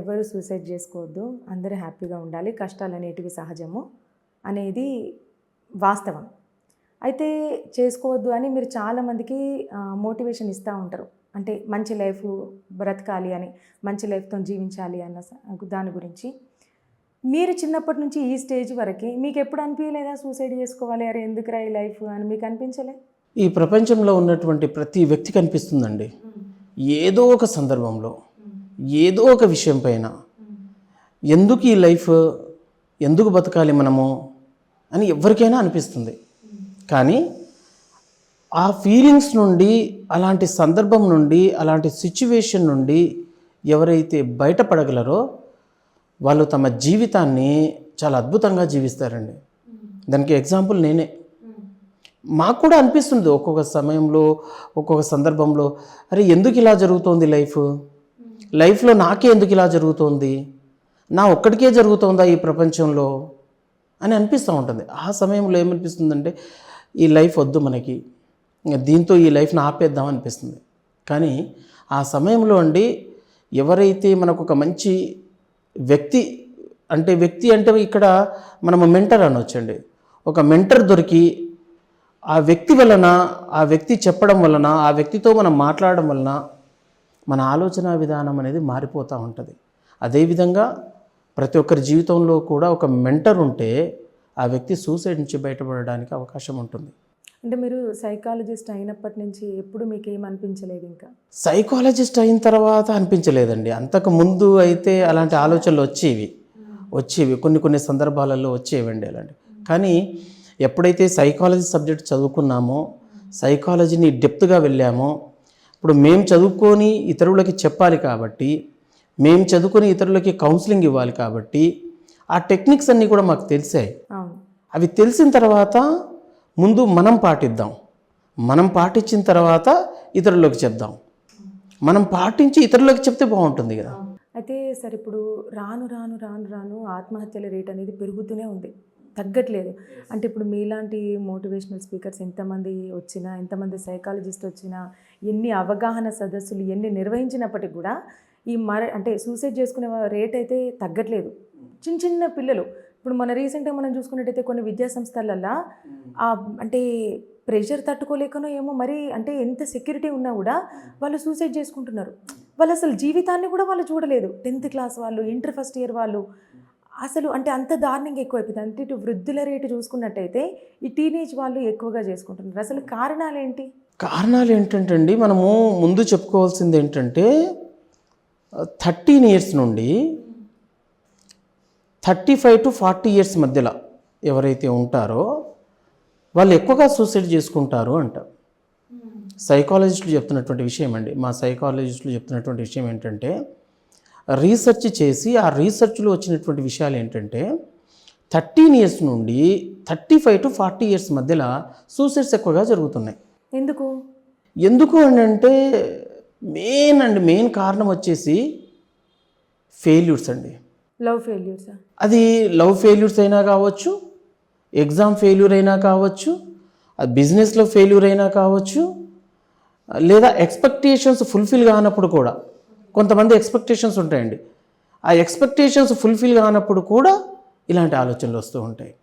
ఎవరు సూసైడ్ చేసుకోవద్దు అందరూ హ్యాపీగా ఉండాలి కష్టాలు అనేటివి సహజము అనేది వాస్తవం. అయితే చేసుకోవద్దు అని మీరు చాలామందికి మోటివేషన్ ఇస్తూ ఉంటారు. అంటే మంచి లైఫ్ బ్రతకాలి అని మంచి లైఫ్తో జీవించాలి అన్న దాని గురించి. మీరు చిన్నప్పటి నుంచి ఈ స్టేజ్ వరకు మీకు ఎప్పుడు అనిపించలేదా సూసైడ్ చేసుకోవాలి అరే ఎందుకురా ఈ లైఫ్ అని మీకు అనిపించలే? ఈ ప్రపంచంలో ఉన్నటువంటి ప్రతి వ్యక్తి కనిపిస్తుందండి. ఏదో ఒక సందర్భంలో ఏదో ఒక విషయం పైన. ఎందుకు ఈ లైఫ్ ఎందుకు బతకాలి మనము అని ఎవరికైనా అనిపిస్తుంది. కానీ ఆ ఫీలింగ్స్ నుండి అలాంటి సందర్భం నుండి అలాంటి సిచ్యువేషన్ నుండి ఎవరైతే బయటపడగలరో వాళ్ళు తమ జీవితాన్ని చాలా అద్భుతంగా జీవిస్తారండి. దానికి ఎగ్జాంపుల్ నేనే. మాకు కూడా అనిపిస్తుంది ఒక్కొక్క సమయంలో ఒక్కొక్క సందర్భంలో అరే ఎందుకు ఇలా జరుగుతోంది లైఫ్? లైఫ్లో నాకే ఎందుకు ఇలా జరుగుతోంది? నా ఒక్కడికే జరుగుతోందా ఈ ప్రపంచంలో? అని అనిపిస్తూ ఉంటుంది. ఆ సమయంలో ఏమనిపిస్తుందంటే ఈ లైఫ్ వద్దు మనకి. దీంతో ఈ లైఫ్ని ఆపేద్దాం అనిపిస్తుంది. కానీ ఆ సమయంలో అండి ఎవరైతే మనకు ఒక మంచి వ్యక్తి అంటే వ్యక్తి అంటే ఇక్కడ మనము మెంటర్ అనొచ్చండి. ఒక మెంటర్ దొరికి ఆ వ్యక్తి వలన ఆ వ్యక్తి చెప్పడం వలన ఆ వ్యక్తితో మనం మాట్లాడడం వలన మన ఆలోచన విధానం అనేది మారిపోతూ ఉంటుంది. అదేవిధంగా ప్రతి ఒక్కరి జీవితంలో కూడా ఒక మెంటర్ ఉంటే ఆ వ్యక్తి సూసైడ్ నుంచి బయటపడడానికి అవకాశం ఉంటుంది. అంటే మీరు సైకాలజిస్ట్ అయినప్పటి నుంచి ఎప్పుడు మీకు ఏం అనిపించలేదు ఇంకా? సైకాలజిస్ట్ అయిన తర్వాత అనిపించలేదండి. అంతకు ముందు అయితే అలాంటి ఆలోచనలు వచ్చేవి. వచ్చేవి. కొన్ని కొన్ని సందర్భాలలో వచ్చేవండి అలాంటి. కానీ ఎప్పుడైతే సైకాలజీ సబ్జెక్ట్ చదువుకున్నామో సైకాలజీని డెప్త్గా వెళ్ళామో ఇప్పుడు మేము చదువుకొని ఇతరులకి చెప్పాలి కాబట్టి మేము చదువుకొని ఇతరులకి కౌన్సిలింగ్ ఇవ్వాలి కాబట్టి ఆ టెక్నిక్స్ అన్నీ కూడా మాకు తెలిసాయి. అవి తెలిసిన తర్వాత ముందు మనం పాటిద్దాం. మనం పాటించిన తర్వాత ఇతరులకు చెప్దాం. మనం పాటించి ఇతరులకు చెప్తే బాగుంటుంది కదా. అయితే సార్ ఇప్పుడు రాను రాను రాను రాను ఆత్మహత్యల రేట్ అనేది పెరుగుతూనే ఉంది. తగ్గట్లేదు. అంటే ఇప్పుడు మీలాంటి మోటివేషనల్ స్పీకర్స్ ఎంతమంది వచ్చినా ఎంతమంది సైకాలజిస్ట్ వచ్చినా ఎన్ని అవగాహన సదస్సులు ఎన్ని నిర్వహించినప్పటికి కూడా ఈ మర అంటే సూసైడ్ చేసుకునే రేట్ అయితే తగ్గట్లేదు. చిన్న చిన్న పిల్లలు. ఇప్పుడు మన రీసెంట్గా మనం చూసుకున్నట్టయితే కొన్ని విద్యా సంస్థలల్లో ఆ అంటే ప్రెషర్ తట్టుకోలేకనో ఏమో మరి అంటే ఎంత సెక్యూరిటీ ఉన్నా కూడా వాళ్ళు సూసైడ్ చేసుకుంటున్నారు. వాళ్ళు అసలు జీవితాన్ని కూడా వాళ్ళు చూడలేదు. టెన్త్ క్లాస్ వాళ్ళు ఇంటర్ ఫస్ట్ ఇయర్ వాళ్ళు. అసలు అంటే అంత దారుణంగా ఎక్కువైపోయింది. అంటే ఇటు వృద్ధుల రేటు చూసుకున్నట్టయితే ఈ టీనేజ్ వాళ్ళు ఎక్కువగా చేసుకుంటున్నారు. అసలు కారణాలు ఏంటి కారణాలు ఏంటంటే అండి మనము ముందు చెప్పుకోవాల్సింది ఏంటంటే థర్టీన్ ఇయర్స్ నుండి thirty five to forty years మధ్యలో ఎవరైతే ఉంటారో వాళ్ళు ఎక్కువగా సూసైడ్ చేసుకుంటారు అంట. సైకాలజిస్టులు చెప్తున్నటువంటి విషయం అండి. మా సైకాలజిస్టులు చెప్తున్నటువంటి విషయం ఏంటంటే రీసెర్చ్ చేసి ఆ రీసెర్చ్లో వచ్చినటువంటి విషయాలు ఏంటంటే థర్టీన్ ఇయర్స్ నుండి thirty five to forty years మధ్యలో సూసైడ్స్ ఎక్కువగా జరుగుతున్నాయి. ఎందుకు? ఎందుకు అని అంటే మెయిన్ అండి మెయిన్ కారణం వచ్చేసి ఫెయిల్యూర్స్ అండి. లవ్ ఫెయిల్యూర్సా? అది లవ్ ఫెయిల్యూర్స్ అయినా కావచ్చు ఎగ్జామ్ ఫెయిల్యూర్ అయినా కావచ్చు అది బిజినెస్లో ఫెయిల్యూర్ అయినా కావచ్చు లేదా ఎక్స్పెక్టేషన్స్ ఫుల్ఫిల్ కానప్పుడు కూడా కొంతమంది ఎక్స్పెక్టేషన్స్ ఉంటాయండి. ఆ ఎక్స్పెక్టేషన్స్ ఫుల్ఫిల్ కానప్పుడు కూడా ఇలాంటి ఆలోచనలు వస్తూ ఉంటాయి.